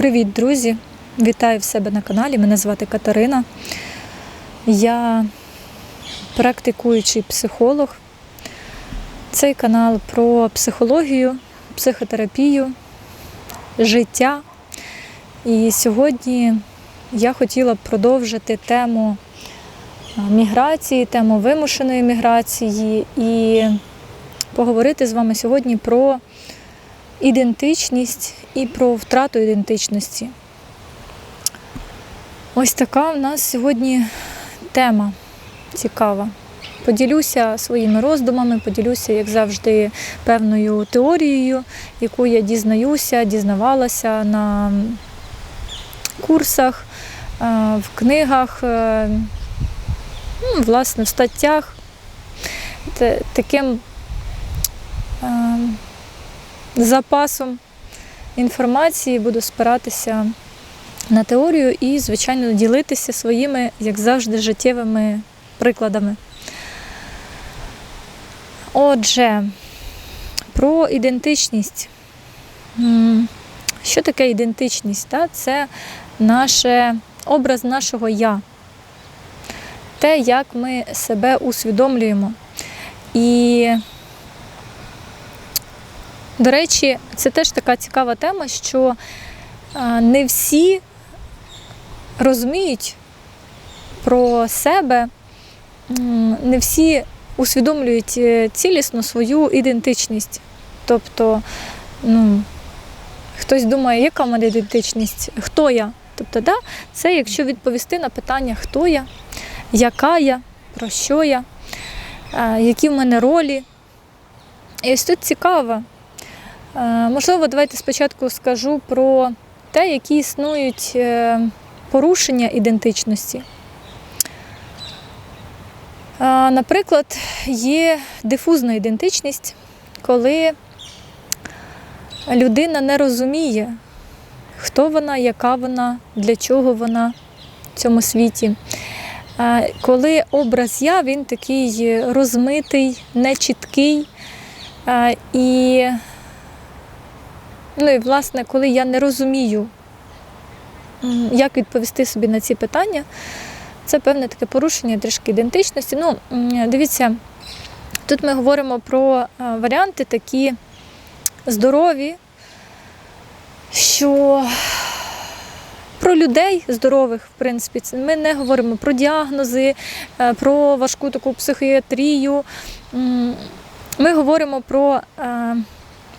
Привіт, друзі! Вітаю в себе на каналі. Мене звати Катерина. Я практикуючий психолог. Цей канал про психологію, психотерапію, життя. І сьогодні я хотіла б продовжити тему міграції, тему вимушеної міграції і поговорити з вами сьогодні про ідентичність і про втрату ідентичності. Ось така в нас сьогодні тема цікава. Поділюся своїми роздумами, поділюся, як завжди, певною теорією, яку я дізнаюся, дізнавалася на курсах, е, в книгах, е, ну, власне, в статтях. Таким запасом інформації буду спиратися на теорію і, звичайно, ділитися своїми, як завжди, життєвими прикладами. Отже, про ідентичність. Що таке ідентичність? Це наше, образ нашого я, те, як ми себе усвідомлюємо. І до речі, це теж така цікава тема, що не всі розуміють про себе, не всі усвідомлюють е, цілісно свою ідентичність. Тобто, ну, хтось думає, яка в мене ідентичність, хто я? Тобто, да, це якщо відповісти на питання, хто я, яка я, про що я, які в мене ролі. І ось тут цікаво. Е, Можливо, давайте спочатку скажу про те, які існують е, порушення ідентичності. Е, Наприклад, є дифузна ідентичність, коли людина не розуміє, хто вона, яка вона, для чого вона в цьому світі. Коли образ я, він такий розмитий, нечіткий. І Ну і власне, коли я не розумію, як відповісти собі на ці питання, це певне таке порушення трішки ідентичності. Ну, дивіться, тут ми говоримо про е, варіанти такі здорові, що про людей здорових, в принципі, ми не говоримо про діагнози, е, про важку таку психіатрію. Ми говоримо про е,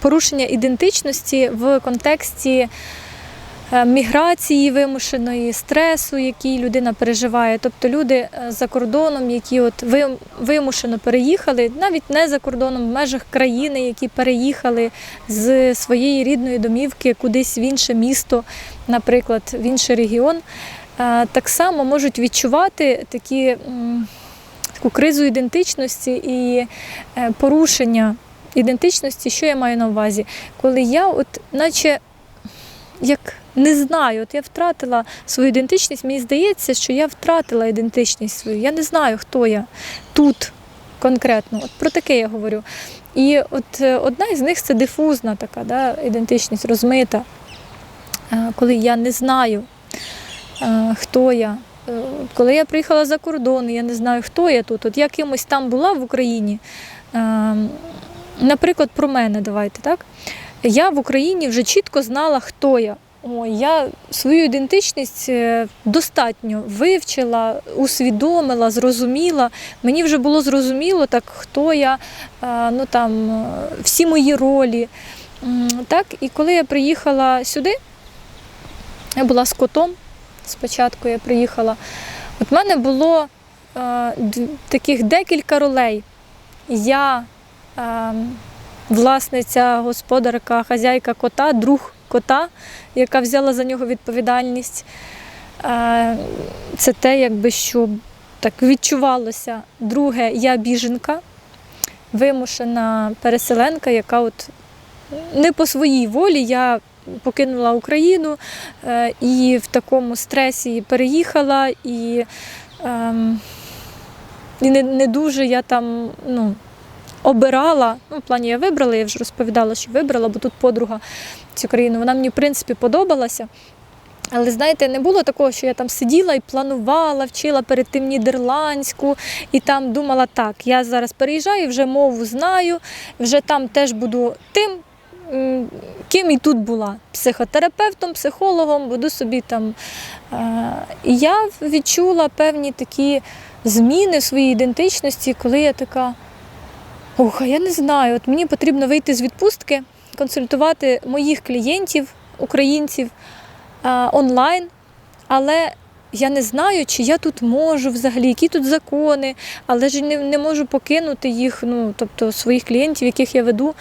порушення ідентичності в контексті е, міграції вимушеної, стресу, який людина переживає. Тобто люди е, за кордоном, які от ви- вимушено переїхали, навіть не за кордоном, в межах країни, які переїхали з своєї рідної домівки кудись в інше місто, наприклад, в інший регіон, е, так само можуть відчувати такі. Таку кризу ідентичності і порушення ідентичності, що я маю на увазі? Коли я, от, наче як не знаю, от я втратила свою ідентичність, мені здається, що я втратила ідентичність свою. Я не знаю, хто я тут конкретно. От про таке я говорю. І от е, одна із них це дифузна така да, ідентичність, розмита, Е, коли я не знаю, е, хто я. Коли я приїхала за кордон, я не знаю, хто я тут. От я кимось там була в Україні. Наприклад, про мене давайте, так? Я в Україні вже чітко знала, хто я. О, я свою ідентичність е, достатньо вивчила, усвідомила, зрозуміла. Мені вже було зрозуміло, так, хто я, е, ну, там, е, всі мої ролі. Так? І коли я приїхала сюди, я була з котом. Спочатку я приїхала. От в мене було е, таких декілька ролей. Я власниця, господарка, хазяйка кота, друг кота, яка взяла за нього відповідальність. Е, Це те, якби що так відчувалося. Друге, я біженка, вимушена переселенка, яка от не по своїй волі я покинула Україну е, і в такому стресі переїхала, і, ем, і не, не дуже я там ну, обирала. Ну, в плані я вибрала, я вже розповідала, що вибрала, бо тут подруга цю країну. Вона мені, в принципі, подобалася. Але знаєте, не було такого, що я там сиділа і планувала, вчила перед тим нідерландську, і там думала, так, я зараз переїжджаю, вже мову знаю, вже там теж буду тим, ким і тут була. Психотерапевтом, психологом, буду собі там. І я відчула певні такі зміни в своїй ідентичності, коли я така. Ох, а я не знаю. От мені потрібно вийти з відпустки, консультувати моїх клієнтів, українців онлайн, але я не знаю, чи я тут можу взагалі, які тут закони, але ж не, не можу покинути їх, ну тобто своїх клієнтів, яких я веду.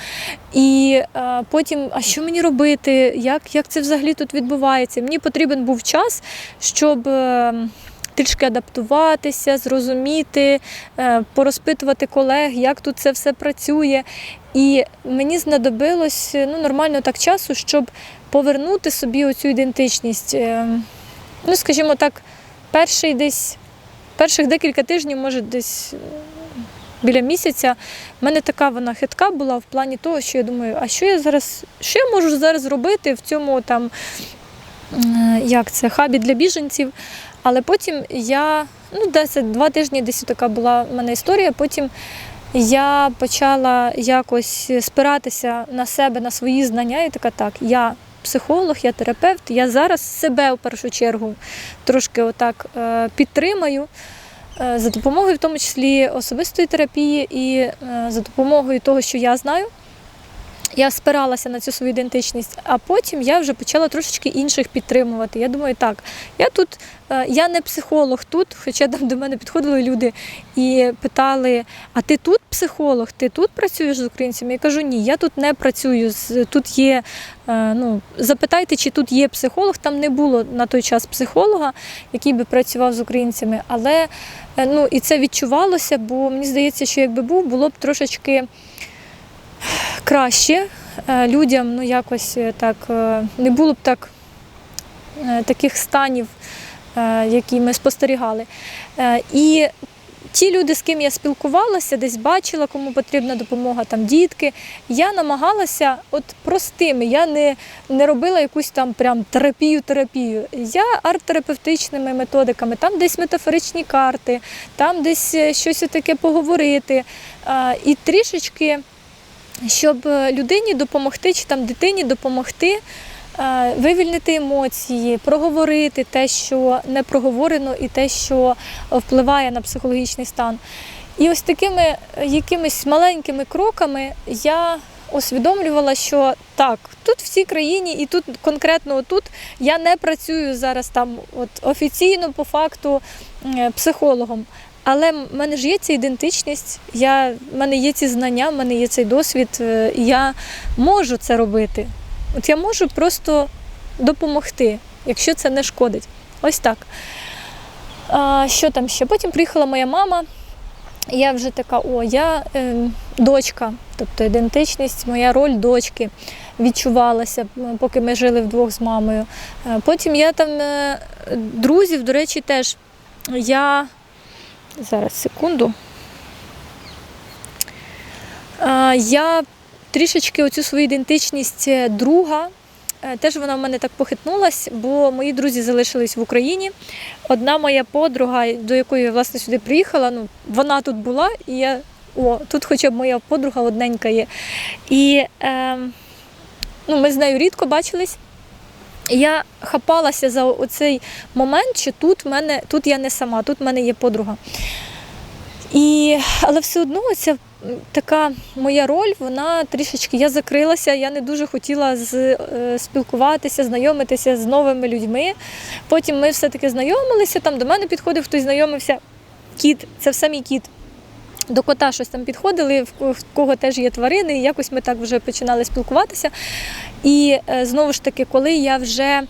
І а, потім, а що мені робити? Як, як це взагалі тут відбувається? Мені потрібен був час, щоб. Е, Трішки адаптуватися, зрозуміти, е, порозпитувати колег, як тут це все працює. І мені знадобилось ну, нормально так часу, щоб повернути собі оцю ідентичність. Е, Ну, скажімо так, перший десь, перших декілька тижнів, може, десь е, біля місяця, в мене така вона хитка була в плані того, що я думаю, а що я зараз, що я можу зараз зробити в цьому там, е, як це, хабі для біженців. Але потім я, ну, десь два тижні десь така була в мене історія. Потім я почала якось спиратися на себе, на свої знання, і така так, я психолог, я терапевт, я зараз себе в першу чергу трошки отак е, підтримаю. е, За допомогою, в тому числі особистої терапії, і е, за допомогою того, що я знаю, я спиралася на цю свою ідентичність, а потім я вже почала трошечки інших підтримувати. Я думаю, так, я тут, е, я не психолог тут, хоча там до мене підходили люди і питали: а ти тут психолог, ти тут працюєш з українцями? Я кажу, ні, я тут не працюю. Тут є, е, ну, запитайте, чи тут є психолог. Там не було на той час психолога, який би працював з українцями, але е, ну, і це відчувалося, бо мені здається, що якби був, було б трошечки краще е, людям, ну якось е, так е, не було б так таких станів, які ми спостерігали. І ті люди, з ким я спілкувалася, десь бачила, кому потрібна допомога, там дітки. Я намагалася от простими, я не, не робила якусь там прям терапію-терапію. Я арт-терапевтичними методиками, там десь метафоричні карти, там десь щось таке поговорити. І трішечки щоб е, людині допомогти чи там дитині допомогти е, вивільнити емоції, проговорити те, що не проговорено, і те, що впливає на психологічний стан. І ось такими е, якимись маленькими кроками я усвідомлювала, що так, тут в цій країні, і тут конкретно тут я не працюю зараз там от офіційно по факту психологом. Але в мене ж є ця ідентичність, я, в мене є ці знання, в мене є цей досвід, е, і я можу це робити. От я можу просто допомогти, якщо це не шкодить. Ось так. А, що там ще? Потім приїхала моя мама. і Я вже така, о, я е, дочка, тобто ідентичність, моя роль дочки відчувалася, поки ми жили вдвох з мамою. Е, Потім я там е, друзів, до речі, теж я Зараз секунду. Я трішечки оцю свою ідентичність е, друга. е, Теж вона в мене так похитнулась, бо мої друзі залишились в Україні. Одна моя подруга, до якої я власне сюди приїхала, ну вона тут була, і я о, тут хоча б моя подруга одненька є. І е, ну, ми з нею рідко бачились. Я хапалася за оцей момент, що тут мене тут я не сама, тут в мене є подруга. І, але все одно ця така моя роль, вона трішечки я закрилася, я не дуже хотіла з, е, спілкуватися, знайомитися з новими людьми. Потім ми все-таки знайомилися, там до мене підходив, хтось знайомився. Кіт, це все мій кіт. До кота щось там підходили, в кого теж є тварини, і якось ми так вже починали спілкуватися. І е, знову ж таки, коли я вже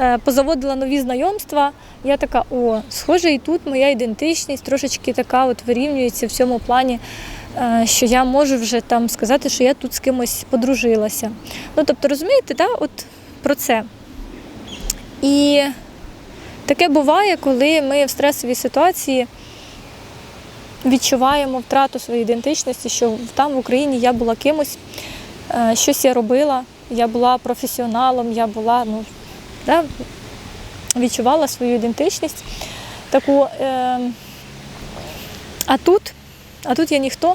е, позаводила нові знайомства, я така, о, схоже, і тут моя ідентичність трошечки така от вирівнюється в цьому плані, е, що я можу вже там сказати, що я тут з кимось подружилася. Ну, тобто, розумієте, да, от про це. І таке буває, коли ми в стресовій ситуації відчуваємо втрату своєї ідентичності, що там в Україні я була кимось, е, щось я робила, я була професіоналом, я була, ну, да, відчувала свою ідентичність. Таку, е, а тут, а тут я ніхто,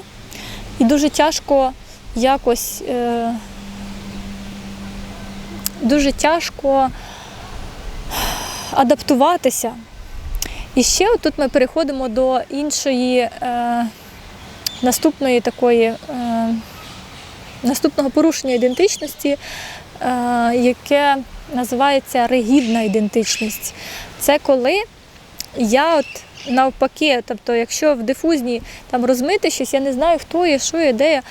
і дуже тяжко якось. Е, дуже тяжко адаптуватися. І ще тут ми переходимо до іншої е, наступної такої е, наступного порушення ідентичності, е, яке називається ригідна ідентичність. Це коли я от навпаки, тобто, якщо в дифузній там розмити щось, я не знаю, хто я, що я, де я,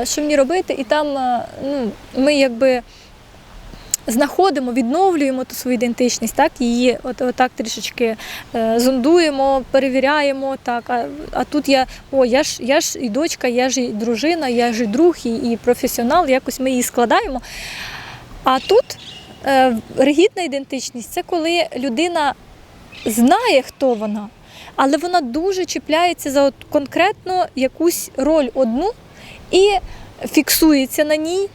е, що мені робити, і там е, ну, ми якби знаходимо, відновлюємо ту свою ідентичність, так, її от, отак трішечки е, зондуємо, перевіряємо. Так, а, а тут я, о, я ж, я ж і дочка, я ж і дружина, я ж і друг, і, і професіонал, якось ми її складаємо. А тут е, ригідна ідентичність це коли людина знає, хто вона, але вона дуже чіпляється за от конкретно якусь роль одну і фіксується на ній,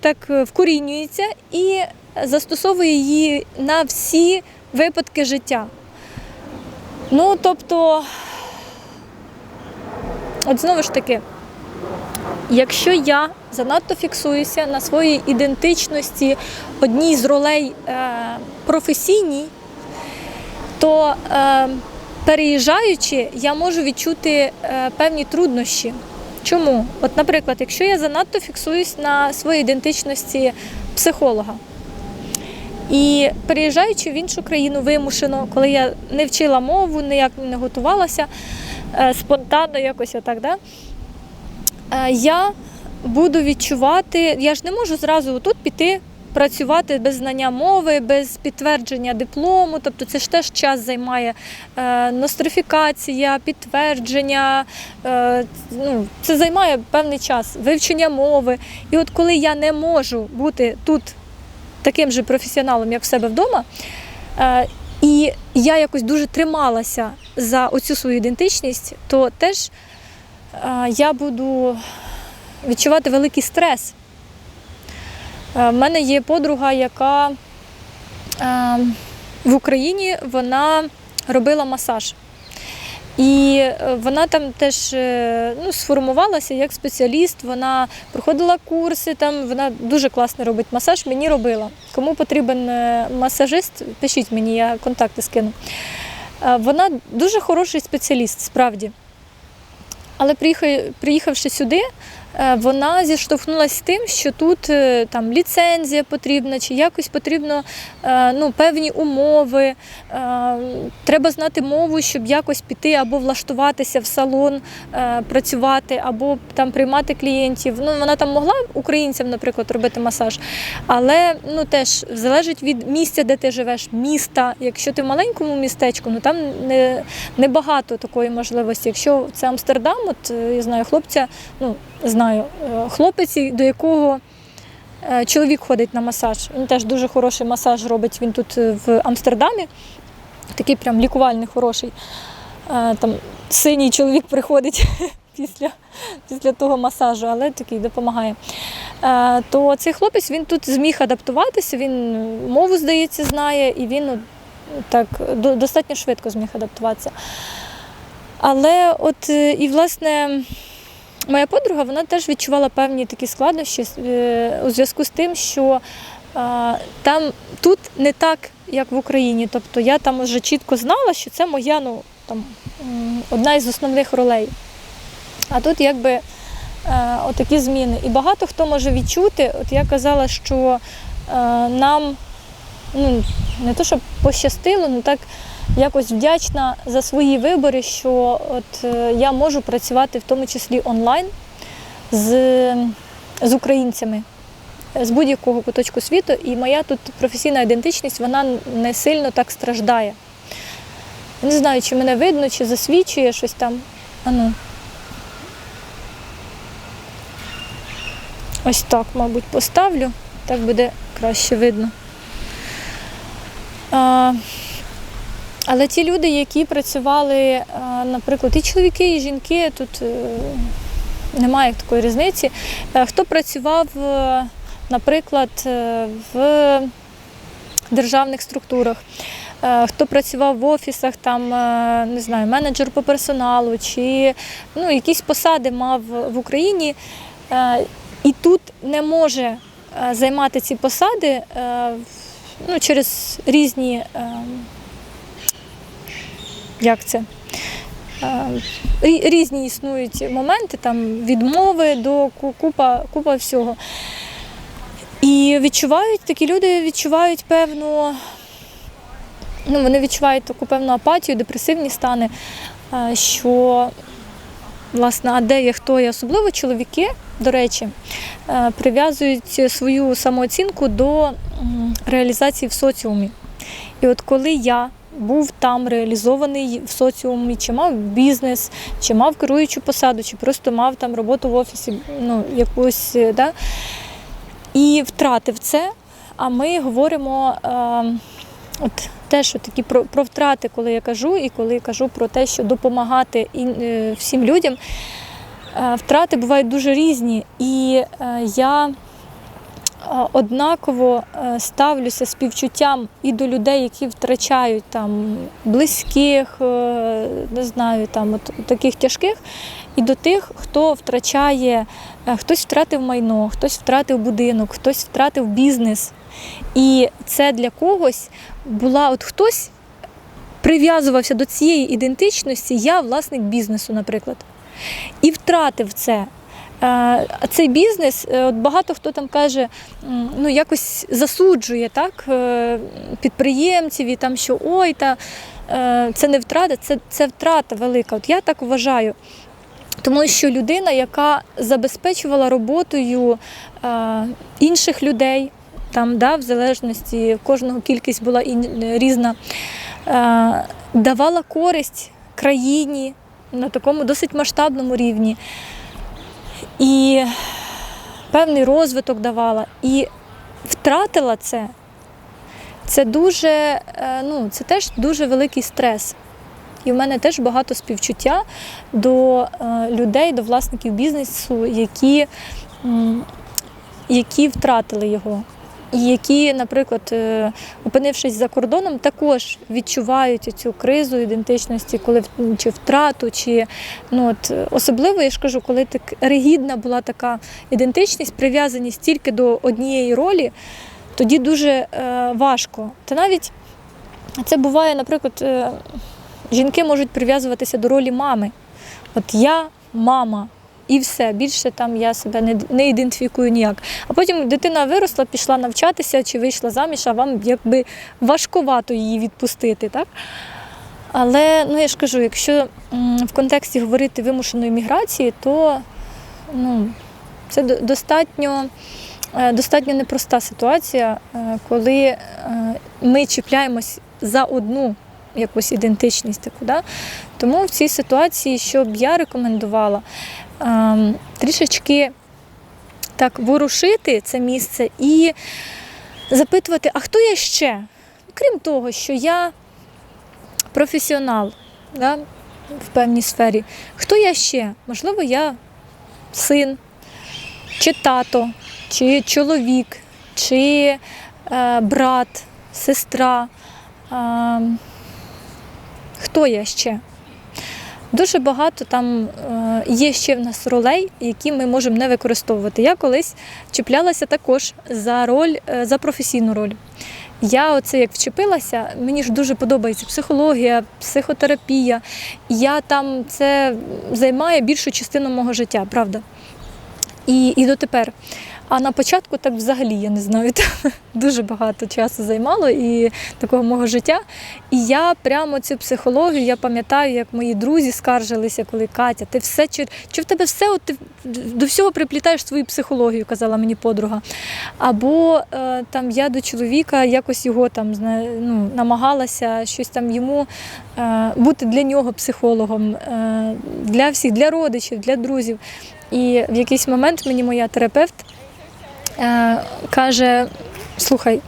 так е, вкорінюється і застосовує її на всі випадки життя. Ну, тобто, от знову ж таки, якщо я занадто фіксуюся на своїй ідентичності одній з ролей е, професійній, то е, переїжджаючи, я можу відчути е, певні труднощі. Чому? От, наприклад, якщо я занадто фіксуюсь на своїй ідентичності психолога, і переїжджаючи в іншу країну вимушено, коли я не вчила мову, ніяк не готувалася е, спонтанно якось отак, да? е, я буду відчувати, я ж не можу зразу тут піти працювати без знання мови, без підтвердження диплому, тобто це ж теж час займає е, нострифікація, підтвердження, е, ну, це займає певний час, вивчення мови. І от коли я не можу бути тут таким же професіоналом, як в себе вдома, е, і я якось дуже трималася за оцю свою ідентичність, то теж я буду відчувати великий стрес. Е, В мене є подруга, яка е, в Україні вона робила масаж. І е, вона там теж ну, сформувалася як спеціаліст, вона проходила курси, там вона дуже класно робить масаж, мені робила. Кому потрібен масажист, пишіть мені, я контакти скину. Вона дуже хороший спеціаліст, справді. Але приїхавши сюди, вона зіштовхнулася з тим, що тут е, там ліцензія потрібна, чи якось потрібно е, ну, певні умови. е, Треба знати мову, щоб якось піти або влаштуватися в салон, е, працювати, або там приймати клієнтів. Ну, вона там могла українцям, наприклад, робити масаж, але ну, теж залежить від місця, де ти живеш, міста. Якщо ти в маленькому містечку, ну там не, небагато такої можливості. Якщо це Амстердам, от е, я знаю хлопця, ну знаю, е, хлопець, до якого е, чоловік ходить на масаж. Він теж дуже хороший масаж робить. Він тут е, в Амстердамі, такий прям лікувальний, хороший. Там синій чоловік приходить після, після того масажу, але такий допомагає. То цей хлопець він тут зміг адаптуватися, він мову, здається, знає, і він ну, так до- достатньо швидко зміг адаптуватися. Але от і власне моя подруга вона теж відчувала певні такі складнощі е, у зв'язку з тим, що там тут не так, як в Україні. Тобто я там вже чітко знала, що це моя ну, там, одна із основних ролей. А тут якби е, отакі зміни. І багато хто може відчути, от я казала, що е, нам ну, не то, щоб пощастило, ну так якось вдячна за свої вибори, що от е, я можу працювати в тому числі онлайн з, з українцями з будь-якого куточку світу. І моя тут професійна ідентичність вона не сильно так страждає. Не знаю, чи мене видно, чи засвічує щось там. Ану. Ось так, мабуть, поставлю. Так буде краще видно. А, Але ті люди, які працювали, е, наприклад, і чоловіки, і жінки, тут е, немає такої різниці. Е, Хто працював, наприклад, в державних структурах, хто працював в офісах, там, не знаю, менеджер по персоналу, чи ну, якісь посади мав в Україні, і тут не може займати ці посади ну, через різні. Як це? Різні існують моменти, там відмови до купа, купа всього. І відчувають, такі люди відчувають певну, ну, вони відчувають таку певну апатію, депресивні стани, що, власне, а де є хто є, особливо чоловіки, до речі, прив'язують свою самооцінку до реалізації в соціумі. І от коли я був там реалізований в соціумі, чи мав бізнес, чи мав керуючу посаду, чи просто мав там роботу в офісі, ну, якусь, е, да, і втратив це. А ми говоримо е, от теж такі про, про втрати, коли я кажу, і коли я кажу про те, що допомагати і, е, всім людям. Е, втрати бувають дуже різні. І е, я однаково е, ставлюся співчуттям і до людей, які втрачають там близьких, е, не знаю, там от таких тяжких, і до тих, хто втрачає, е, хтось втратив майно, хтось втратив будинок, хтось втратив бізнес. І це для когось була от хтось прив'язувався до цієї ідентичності, я власник бізнесу, наприклад, і втратив це. Е, Цей бізнес, е, от багато хто там каже, ну якось засуджує так, е, підприємців і там, що ой, та це не втрата, це, це втрата велика. От я так вважаю. Тому що людина, яка забезпечувала роботою інших людей, там, да, в залежності, кожного кількість була різна, давала користь країні на такому досить масштабному рівні. І певний розвиток давала. І втратила це. Це дуже, е, ну, це теж дуже великий стрес. І в мене теж багато співчуття до е, людей, до власників бізнесу, які, які втратили його. І які, наприклад, е, опинившись за кордоном, також відчувають цю кризу ідентичності, коли чи втрату, чи ну от особливо я ж кажу, коли так ригідна була така ідентичність, прив'язаність тільки до однієї ролі, тоді дуже е, важко. Та навіть це буває, наприклад, е, жінки можуть прив'язуватися до ролі мами. От я мама. І все, більше там я себе не, не ідентифікую ніяк. А потім дитина виросла, пішла навчатися чи вийшла заміж, а вам якби важкувато її відпустити. Так? Але ну, я ж кажу, якщо в контексті говорити вимушеної міграції, то ну, це достатньо, е, достатньо непроста ситуація, е, коли е, ми чіпляємось за одну якусь ідентичність таку. Да? Тому в цій ситуації, що б я рекомендувала, трішечки так ворушити це місце і запитувати, а хто я ще? Крім того, що я професіонал да, в певній сфері, хто я ще? Можливо, я син, чи тато, чи чоловік, чи е, брат, сестра. Е, хто я ще? Дуже багато там е, є ще в нас ролей, які ми можемо не використовувати. Я колись чіплялася також за роль, е, за професійну роль. Я оце як вчепилася, мені ж дуже подобається психологія, психотерапія. Я там це займає більшу частину мого життя, правда. І, і дотепер. А на початку так взагалі, я не знаю, дуже багато часу займало і такого мого життя. І я прямо цю психологію, я пам'ятаю, як мої друзі скаржилися, коли Катя, ти все чи, в тебе все, от ти до всього приплітаєш свою психологію, казала мені подруга. Або е, там я до чоловіка якось його там ну, намагалася щось там йому е, бути для нього психологом, е, для всіх, для родичів, для друзів. І в якийсь момент мені моя терапевт каже: слухай,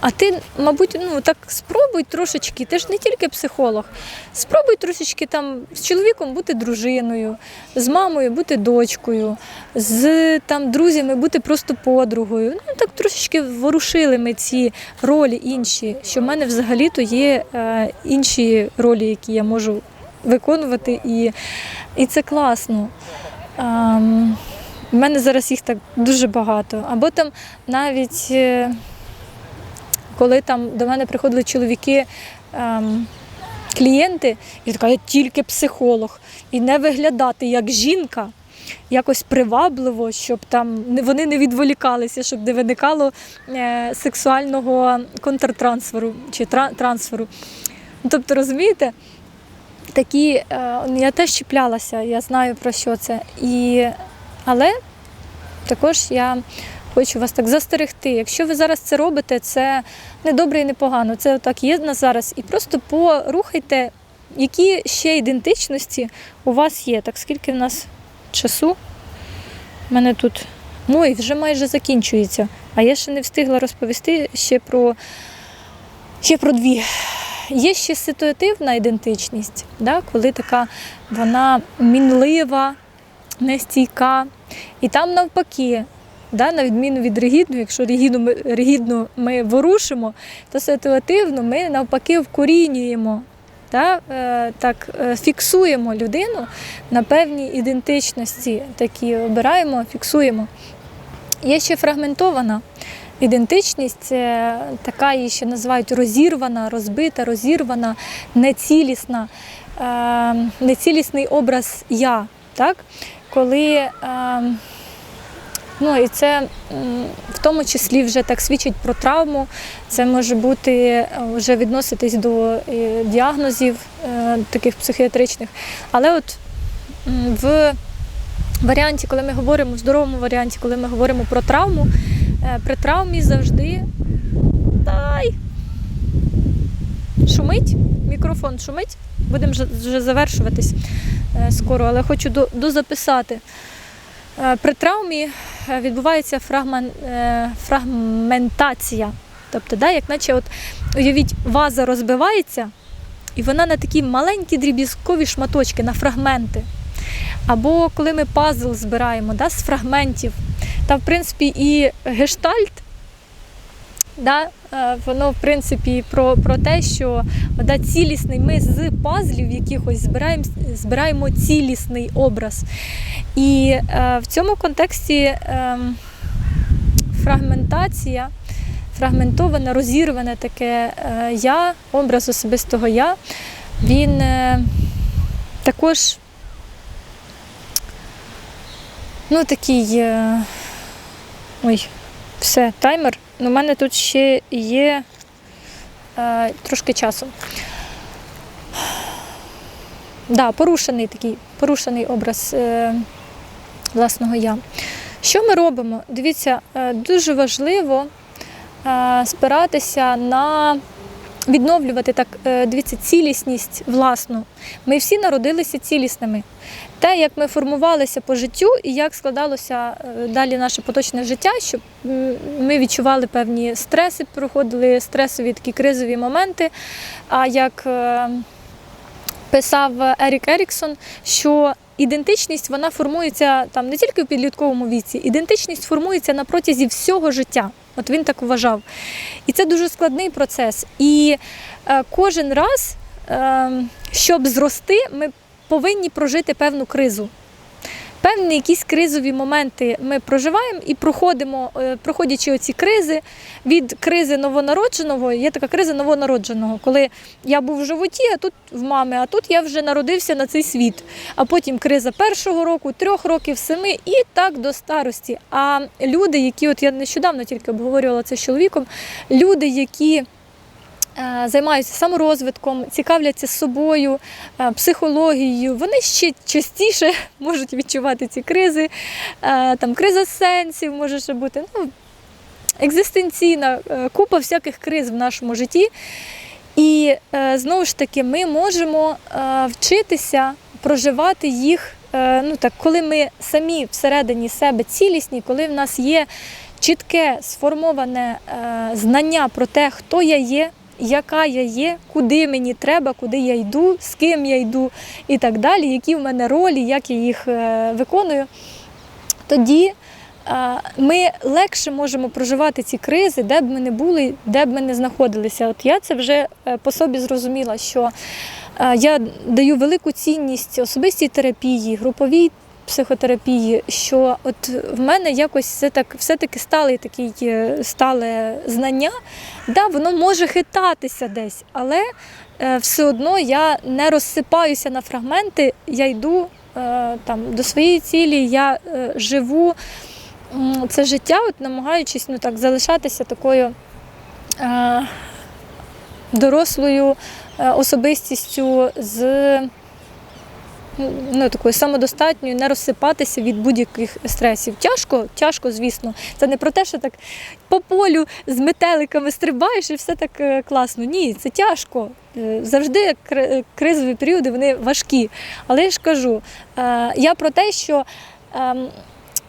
А ти, мабуть, ну так спробуй трошечки, ти ж не тільки психолог. Спробуй трошечки там з чоловіком бути дружиною, з мамою бути дочкою, з там друзями бути просто подругою. Ну так трошечки ворушили ми ці ролі інші, що в мене взагалі-то є е, інші ролі, які я можу виконувати, і, і це класно. Ем, в мене зараз їх так дуже багато. Або там навіть. е, коли там до мене приходили чоловіки, ем, клієнти, і така, я тільки психолог, і не виглядати як жінка, якось привабливо, щоб там вони не відволікалися, щоб не виникало е, сексуального контртрансферу чи тра- трансферу. Ну, Тобто, розумієте, такі, е, я теж чіплялася, я знаю про що це. І, але також я хочу вас так застерегти. Якщо ви зараз це робите, це не добре і не погано. Це так є на зараз. І просто порухайте, які ще ідентичності у вас є. Так скільки в нас часу? У мене тут. Ну і вже майже закінчується. А я ще не встигла розповісти ще про, ще про дві. Є ще ситуативна ідентичність, да, коли така вона мінлива, нестійка. І там навпаки, да, на відміну від ригідну, якщо ригідну ригідну ми ворушимо, то ситуативно ми навпаки вкорінюємо. Да, е, так, е, фіксуємо людину на певній ідентичності, такі обираємо, фіксуємо. Є ще фрагментована ідентичність, така її ще називають розірвана, розбита, розірвана, нецілісна, е, нецілісний образ я. Так? Коли е, Ну і це в тому числі вже так свідчить про травму. Це може бути е, вже відноситись до е, діагнозів таких психіатричних. Але от в варіанті, коли ми говоримо, в здоровому варіанті, коли ми говоримо про травму, при травмі завжди дай шумить, мікрофон шумить. Будемо вже, завершуватись е, скоро, але хочу до, дозаписати. Е, При травмі е, відбувається фрагмен, фрагментація. Тобто, да, як наче от, уявіть, ваза розбивається, і вона на такі маленькі дріб'язкові шматочки, на фрагменти. Або коли ми пазл збираємо да, з фрагментів. Та, в принципі, і гештальт, да, е, воно, в принципі, про, про те, що да, цілісний, ми з пазлів якихось збираємо, збираємо цілісний образ. І е, в цьому контексті е, фрагментація, фрагментоване, розірване таке е, я, образ особистого я, він е, також ну, такий. Е, ой, все, таймер. Ну, У мене тут ще є е, трошки часу. Да, порушений такий, порушений образ е, власного я. Що ми робимо? Дивіться, е, дуже важливо е, спиратися на відновлювати так, е, дивіться, цілісність власну. Ми всі народилися цілісними. Те, як ми формувалися по життю і як складалося е, далі наше поточне життя, щоб ми відчували певні стреси, проходили стресові такі кризові моменти. А як е, писав Ерік Еріксон, що ідентичність вона формується там не тільки в підлітковому віці, ідентичність формується на протязі всього життя. От він так вважав. І це дуже складний процес. І е, кожен раз, е, щоб зрости, ми повинні прожити певну кризу. Певні якісь кризові моменти ми проживаємо і проходимо, е, проходячи оці кризи від кризи новонародженого, є така криза новонародженого, коли я був в животі, а тут в мами, а тут я вже народився на цей світ. А потім криза першого року, трьох років, семи і так до старості. А люди, які, от я нещодавно тільки обговорювала це з чоловіком, люди, які Займаються саморозвитком, цікавляться собою, е, психологією. Вони ще частіше можуть відчувати ці кризи. Е, Там криза сенсів може ще бути. Ну, екзистенційна е, купа всяких криз в нашому житті. І е, знову ж таки, ми можемо е, вчитися проживати їх, е, ну так, коли ми самі всередині себе цілісні, коли в нас є чітке сформоване е, знання про те, хто я є, яка я є, куди мені треба, куди я йду, з ким я йду і так далі, які в мене ролі, як я їх е, виконую, тоді е, ми легше можемо проживати ці кризи, де б ми не були, де б ми не знаходилися. От я це вже е, по собі зрозуміла, що я даю велику цінність особистій терапії, груповій психотерапії, що от в мене якось все так, все-таки стале такий е, стале знання. Да, воно може хитатися десь, але е, все одно я не розсипаюся на фрагменти, я йду е, там, до своєї цілі, я живу це життя, от, намагаючись ну, так, залишатися такою дорослою особистістю з ну, такою самодостатньою, не розсипатися від будь-яких стресів. Тяжко, тяжко, звісно. Це не про те, що так по полю з метеликами стрибаєш і все так е, класно. Ні, це тяжко. Е, Завжди кризові періоди вони важкі. Але я ж кажу, е, я про те, що.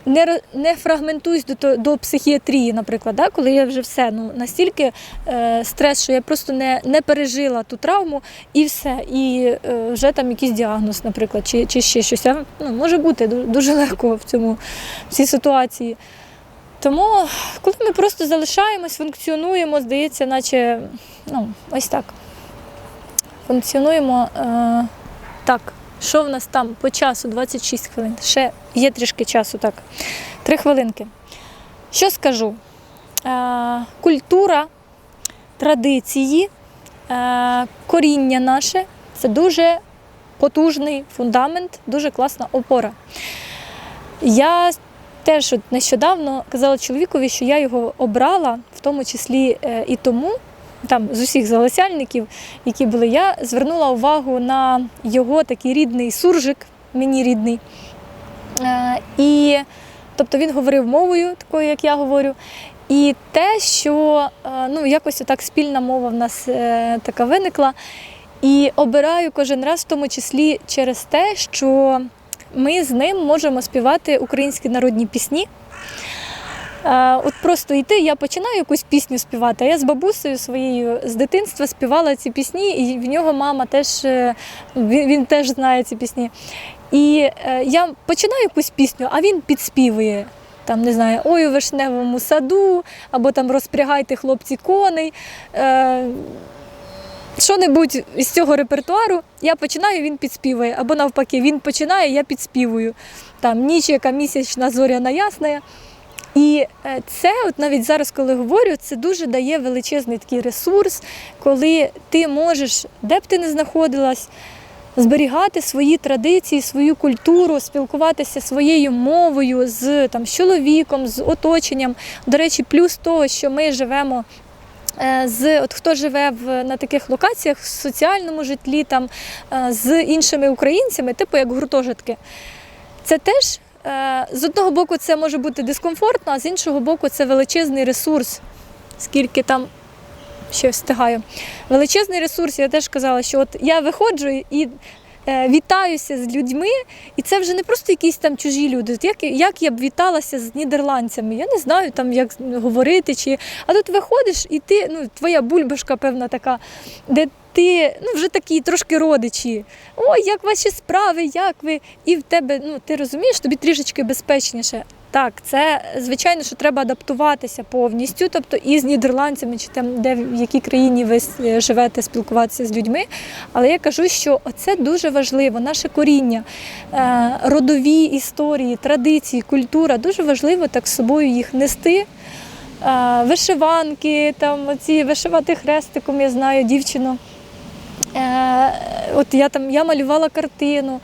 Не, не фрагментуюсь до, до психіатрії, наприклад, да? коли я вже все ну, настільки е, стрес, що я просто не, не пережила ту травму і все. І е, вже там якийсь діагноз, наприклад, чи, чи ще щось. Я, ну, може бути дуже легко в цьому в цій ситуації. Тому, коли ми просто залишаємось, функціонуємо, здається, наче ну, ось так. Функціонуємо е, так. Що в нас там по часу? 26 хвилин. Ще є трішки часу, так. Три хвилинки. Що скажу? Е, культура, традиції, е, коріння наше це дуже потужний фундамент, дуже класна опора. Я теж нещодавно казала чоловікові, що я його обрала, в тому числі е, і тому, там з усіх залосяльників, які були, я звернула увагу на його такий рідний суржик, мені рідний. Е, І тобто він говорив мовою, такою, як я говорю. І те, що е, ну, якось отак спільна мова в нас е, така виникла. І обираю кожен раз, в тому числі через те, що ми з ним можемо співати українські народні пісні. Е, От просто йти, я починаю якусь пісню співати. А я з бабусею своєю з дитинства співала ці пісні, і в нього мама теж е, він, він теж знає ці пісні. І е, я починаю якусь пісню, а він підспівує. Там не знаю, ой у вишневому саду, або там розпрягайте хлопці коней. Е, що-небудь із цього репертуару я починаю, він підспівує. Або навпаки, він починає, я підспівую. Там ніч, яка місячна зоряна ясна. І е, це, от навіть зараз, коли говорю, це дуже дає величезний такий ресурс, коли ти можеш, де б ти не знаходилась, зберігати свої традиції, свою культуру, спілкуватися своєю мовою з, там, з чоловіком, з оточенням. До речі, плюс того, що ми живемо. е, З от хто живе в на таких локаціях в соціальному житлі, там е, з іншими українцями, типу як гуртожитки, це теж з одного боку це може бути дискомфортно, а з іншого боку, це величезний ресурс, скільки там ще встигаю. Величезний ресурс, я теж казала, що от я виходжу і е, вітаюся з людьми, і це вже не просто якісь там чужі люди. Як, як я б віталася з нідерландцями? Я не знаю там, як говорити. Чи... А тут виходиш, і ти, ну, твоя бульбашка, певна така, де ти ну, вже такі трошки родичі. Ой, як ваші справи, як ви? І в тебе, ну ти розумієш, тобі трішечки безпечніше. Так, це звичайно, що треба адаптуватися повністю, тобто і з нідерландцями, чи там де в якій країні ви е, живете, спілкуватися з людьми. Але я кажу, що це дуже важливо, наше коріння, е, родові історії, традиції, культура. Дуже важливо так з собою їх нести. Е, Вишиванки, там оці вишивати хрестиком, я знаю дівчину. От я там я малювала картину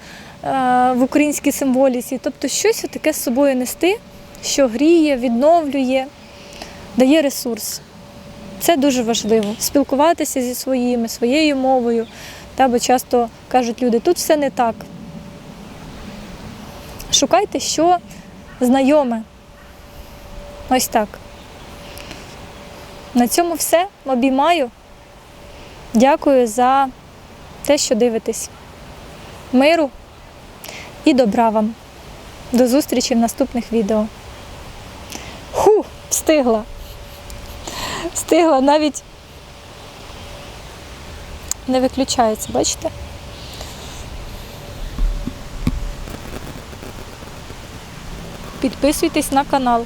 в українській символіці. Тобто щось таке з собою нести, що гріє, відновлює, дає ресурс. Це дуже важливо. Спілкуватися зі своїми, своєю мовою. Та, бо часто кажуть люди, тут все не так. Шукайте, що знайоме. Ось так. На цьому все. Обіймаю. Дякую за те, що дивитесь. Миру і добра вам. До зустрічі в наступних відео. Ху! Встигла. Встигла навіть не виключається, бачите? Підписуйтесь на канал.